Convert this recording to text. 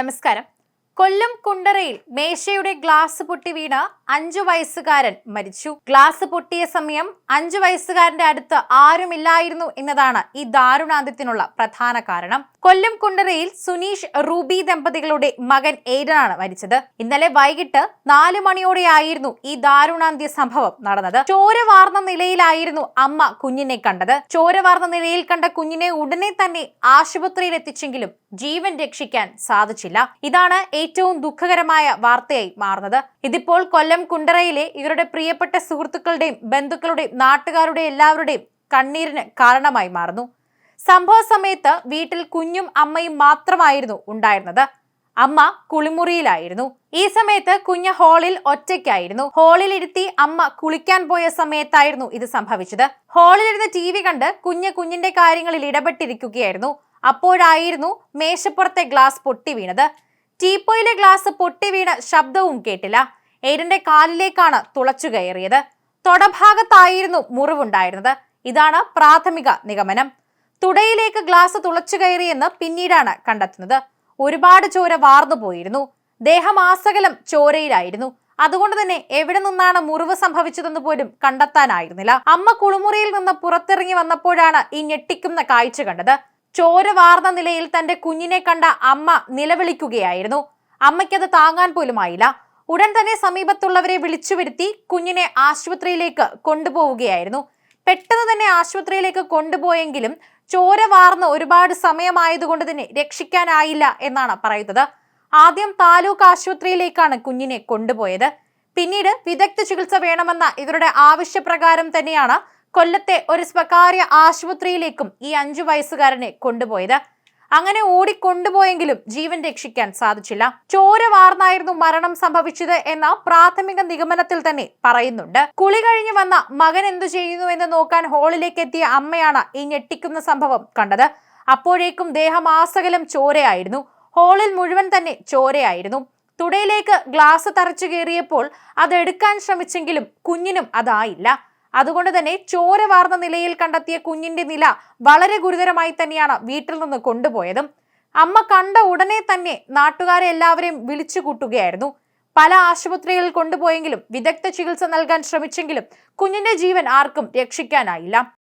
നമസ്കാരം. കൊല്ലം കുണ്ടറയിൽ മേശയുടെ ഗ്ലാസ് പൊട്ടി വീണ അഞ്ചു വയസ്സുകാരൻ മരിച്ചു. ഗ്ലാസ് പൊട്ടിയ സമയം അഞ്ചു വയസ്സുകാരന്റെ അടുത്ത് ആരുമില്ലായിരുന്നു എന്നതാണ് ഈ ദാരുണാന്ത്യത്തിനുള്ള പ്രധാന കാരണം. കൊല്ലം കുണ്ടറയിൽ സുനീഷ് റൂബി ദമ്പതികളുടെ മകൻ എയ്ഡനാണ് മരിച്ചത്. ഇന്നലെ വൈകിട്ട് നാല് മണിയോടെയായിരുന്നു ഈ ദാരുണാന്ത്യ സംഭവം നടന്നത്. ചോര വാർന്ന നിലയിലായിരുന്നു അമ്മ കുഞ്ഞിനെ കണ്ടത്. ചോര വാർന്ന നിലയിൽ കണ്ട കുഞ്ഞിനെ ഉടനെ തന്നെ ആശുപത്രിയിൽ എത്തിച്ചെങ്കിലും ജീവൻ രക്ഷിക്കാൻ സാധിച്ചില്ല. ഇതാണ് ഏറ്റവും ദുഃഖകരമായ വാർത്തയായി മാറുന്നത്. ഇതിപ്പോൾ കൊല്ലം കുണ്ടറയിലെ ഇവരുടെ പ്രിയപ്പെട്ട സുഹൃത്തുക്കളുടെയും ബന്ധുക്കളുടെയും നാട്ടുകാരുടെയും എല്ലാവരുടെയും കണ്ണീരിന് കാരണമായി മാറുന്നു. സംഭവ സമയത്ത് വീട്ടിൽ കുഞ്ഞും അമ്മയും മാത്രമായിരുന്നു ഉണ്ടായിരുന്നത്. അമ്മ കുളിമുറിയിലായിരുന്നു. ഈ സമയത്ത് കുഞ്ഞ് ഹാളിൽ ഒറ്റയ്ക്കായിരുന്നു. ഹാളിൽ അമ്മ കുളിക്കാൻ പോയ സമയത്തായിരുന്നു ഇത് സംഭവിച്ചത്. ഹാളിലിരുന്ന് ടി വി കണ്ട് കുഞ്ഞ് കുഞ്ഞിന്റെ കാര്യങ്ങളിൽ ഇടപെട്ടിരിക്കുകയായിരുന്നു. അപ്പോഴായിരുന്നു മേശപ്പുറത്തെ ഗ്ലാസ് പൊട്ടി വീണത്. ടീപ്പോയിലെ ഗ്ലാസ് പൊട്ടി വീണ ശബ്ദവും കേട്ടില്ല. എയ്ഡന്റെ കാലിലേക്കാണ് തുളച്ചു കയറിയത്. തൊടഭാഗത്തായിരുന്നു മുറിവുണ്ടായിരുന്നത്. ഇതാണ് പ്രാഥമിക നിഗമനം. തുടയിലേക്ക് ഗ്ലാസ് തുളച്ചു കയറിയെന്ന് പിന്നീടാണ് കണ്ടെത്തുന്നത്. ഒരുപാട് ചോര വാർന്നു പോയിരുന്നു. ദേഹമാസകലം ചോരയിലായിരുന്നു. അതുകൊണ്ട് തന്നെ എവിടെ നിന്നാണ് മുറിവ് സംഭവിച്ചതെന്ന് പോലും കണ്ടെത്താനായിരുന്നില്ല. അമ്മ കുളിമുറിയിൽ നിന്ന് പുറത്തിറങ്ങി വന്നപ്പോഴാണ് ഈ ഞെട്ടിക്കുന്ന കാഴ്ച കണ്ടത്. ചോര വാർന്ന നിലയിൽ തന്റെ കുഞ്ഞിനെ കണ്ട അമ്മ നിലവിളിക്കുകയായിരുന്നു. അമ്മയ്ക്കത് താങ്ങാൻ പോലുമായില്ല ഉടൻ തന്നെ സമീപത്തുള്ളവരെ വിളിച്ചു വരുത്തി കുഞ്ഞിനെ ആശുപത്രിയിലേക്ക് കൊണ്ടുപോവുകയായിരുന്നു. പെട്ടെന്ന് തന്നെ ആശുപത്രിയിലേക്ക് കൊണ്ടുപോയെങ്കിലും ചോര വാർന്ന് ഒരുപാട് സമയമായതുകൊണ്ട് തന്നെ രക്ഷിക്കാനായില്ല എന്നാണ് പറയുന്നത്. ആദ്യം താലൂക്ക് ആശുപത്രിയിലേക്കാണ് കുഞ്ഞിനെ കൊണ്ടുപോയത്. പിന്നീട് വിദഗ്ധ ചികിത്സ വേണമെന്ന ഇവരുടെ ആവശ്യപ്രകാരം തന്നെയാണ് കൊല്ലത്തെ ഒരു സ്വകാര്യ ആശുപത്രിയിലേക്കും ഈ അഞ്ചു വയസ്സുകാരനെ കൊണ്ടുപോയത്. അങ്ങനെ ഓടിക്കൊണ്ടുപോയെങ്കിലും ജീവൻ രക്ഷിക്കാൻ സാധിച്ചില്ല. ചോര വാർന്നായിരുന്നു മരണം സംഭവിച്ചത് എന്ന പ്രാഥമിക നിഗമനത്തിൽ തന്നെ പറയുന്നുണ്ട്. കുളി കഴിഞ്ഞു വന്ന മകൻ എന്തു ചെയ്യുന്നു എന്ന് നോക്കാൻ ഹോളിലേക്ക് എത്തിയ അമ്മയാണ് ഈ ഞെട്ടിക്കുന്ന സംഭവം കണ്ടത്. അപ്പോഴേക്കും ദേഹമാസകലം ചോരയായിരുന്നു. ഹോളിൽ മുഴുവൻ തന്നെ ചോരയായിരുന്നു. തുടയിലേക്ക് ഗ്ലാസ് തറച്ചു കയറിയപ്പോൾ അതെടുക്കാൻ ശ്രമിച്ചെങ്കിലും കുഞ്ഞിനും അതായില്ല. അതുകൊണ്ട് തന്നെ ചോര വാർന്ന നിലയിൽ കണ്ടെത്തിയ കുഞ്ഞിന്റെ നില വളരെ ഗുരുതരമായി തന്നെയാണ് വീട്ടിൽ നിന്ന് കൊണ്ടുപോയതും. അമ്മ കണ്ട ഉടനെ തന്നെ നാട്ടുകാരെ എല്ലാവരെയും വിളിച്ചു കൂട്ടുകയായിരുന്നു. പല ആശുപത്രികളിൽ കൊണ്ടുപോയെങ്കിലും വിദഗ്ധ ചികിത്സ നൽകാൻ ശ്രമിച്ചെങ്കിലും കുഞ്ഞിന്റെ ജീവൻ ആർക്കും രക്ഷിക്കാനായില്ല.